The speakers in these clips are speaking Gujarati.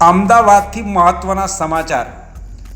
અમદાવાદથી મહત્વના સમાચાર.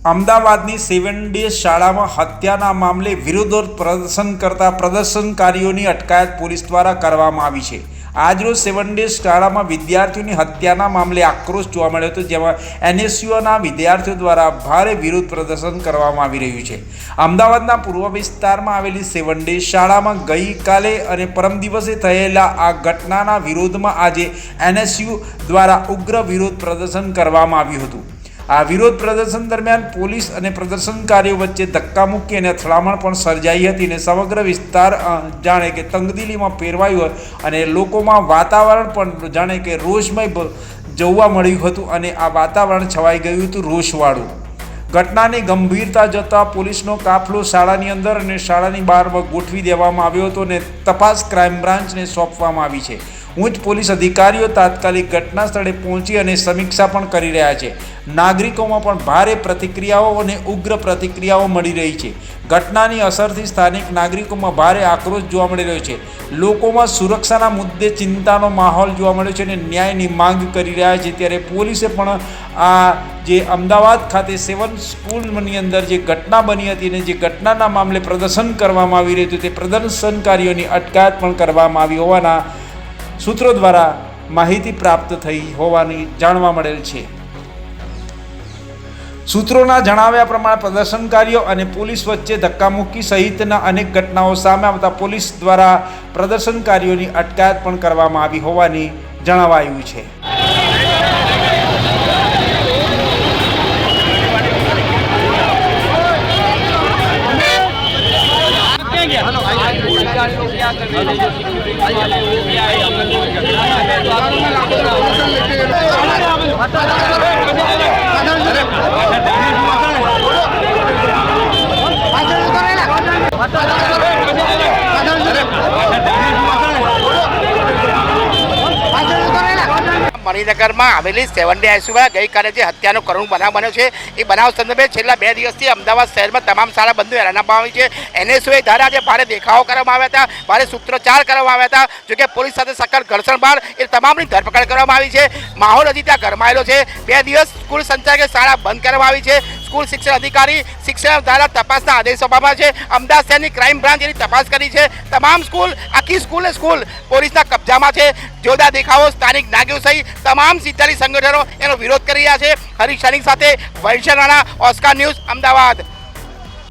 અમદાવાદની સેવન ડે શાળામાં હત્યાના મામલે વિરોધ પ્રદર્શન કરતા પ્રદર્શનકારીઓની અટકાયત પોલીસ દ્વારા કરવામાં આવી છે. આજરોજ સેવન ડેઝ શાળામાં વિદ્યાર્થીઓની હત્યાના મામલે આક્રોશ જોવા મળ્યો હતો, જેમાં એનએસયુના વિદ્યાર્થીઓ દ્વારા ભારે વિરોધ પ્રદર્શન કરવામાં આવી રહ્યું છે. અમદાવાદના પૂર્વ વિસ્તારમાં આવેલી સેવન ડેઝ શાળામાં ગઈકાલે અને પરમ દિવસે થયેલા આ ઘટનાના વિરોધમાં આજે એનએસયુ દ્વારા ઉગ્ર વિરોધ પ્રદર્શન કરવામાં આવ્યું હતું. આ વિરોધ પ્રદર્શન દરમિયાન પોલીસ અને પ્રદર્શનકારીઓ વચ્ચે ધક્કામુક્કી અને અથડામણ પણ સર્જાઈ હતી અને સમગ્ર વિસ્તાર જાણે કે તંગદિલીમાં ફેરવાયું અને લોકોમાં વાતાવરણ પણ જાણે કે રોષમય જોવા મળ્યું હતું અને આ વાતાવરણ છવાઈ ગયું હતું રોષવાળું. ઘટનાની ગંભીરતા જતાં પોલીસનો કાફલો શાળાની અંદર અને શાળાની બહાર ગોઠવી દેવામાં આવ્યો હતો અને તપાસ ક્રાઇમ બ્રાન્ચને સોંપવામાં આવી છે. ઉચ્ચ પોલીસ અધિકારીઓ તાત્કાલિક ઘટના સ્થળે પહોંચી અને સમીક્ષા પણ કરી રહ્યા છે. નાગરિકોમાં પણ ભારે પ્રતિક્રિયાઓ અને ઉગ્ર પ્રતિક્રિયાઓ મળી રહી છે. ઘટનાની અસરથી સ્થાનિક નાગરિકોમાં ભારે આક્રોશ જોવા મળી રહ્યો છે. લોકોમાં સુરક્ષાના મુદ્દે ચિંતાનો માહોલ જોવા મળ્યો છે અને ન્યાયની માંગ કરી રહ્યા છે. ત્યારે પોલીસે પણ આ જે અમદાવાદ ખાતે સેવન સ્કૂલની અંદર જે ઘટના બની હતી અને જે ઘટનાના મામલે પ્રદર્શન કરવામાં આવી રહ્યું હતું, તે પ્રદર્શનકારીઓની અટકાયત પણ કરવામાં આવી હોવાના સૂત્રો દ્વારા માહિતી પ્રાપ્ત થઈ હોવાની જાણવા મળેલ છે. સૂત્રોના જણાવ્યા પ્રમાણે પ્રદર્શનકારીઓ અને પોલીસ વચ્ચે ધક્કામુક્કી સહિતના અનેક ઘટનાઓ સામે આવતા પોલીસ દ્વારા પ્રદર્શનકારીઓની અટકાયત પણ કરવામાં આવી હોવાની જણાવાયું છે. क्या कर रहे हैं મણિનગરમાં આવેલી સેવન ડે આઈસીયુમાં ગઈકાલે જે હત્યાનો કરુણ બનાવ બન્યો છે, એ બનાવ સંદર્ભે છેલ્લા બે દિવસથી અમદાવાદ શહેરમાં તમામ શાળા બંધ હેરાન આવી છે. એનએસયુએ દ્વારા આજે ભારે દેખાવો કરવામાં આવ્યા હતા, ભારે સૂત્રોચ્ચાર કરવામાં આવ્યા હતા જોકે પોલીસ સાથે સખત ઘર્ષણ બાદ એ તમામની ધરપકડ કરવામાં આવી છે. માહોલ હજી ત્યાં ગરમાયેલો છે. બે દિવસ સ્કૂલ સંચાલકે શાળા બંધ કરવામાં આવી છે. સ્કૂલ શિક્ષણ અધિકારી, શિક્ષણ દ્વારા તપાસના આદેશ આપવામાં છે. અમદાવાદ શહેરની ક્રાઇમ બ્રાન્ચ એની તપાસ કરી છે. તમામ સ્કૂલ, આખી સ્કૂલ સ્કૂલ પોલીસના કબજામાં છે. જોરદાર દેખાવો, સ્થાનિક નાગરિકો સહિત તમામ સિત્તાલી સંગઠનો એનો વિરોધ કરી રહ્યા છે. હરીશ શાનિક સાથે રાણા, ઓસ્કાર ન્યૂઝ, અમદાવાદ.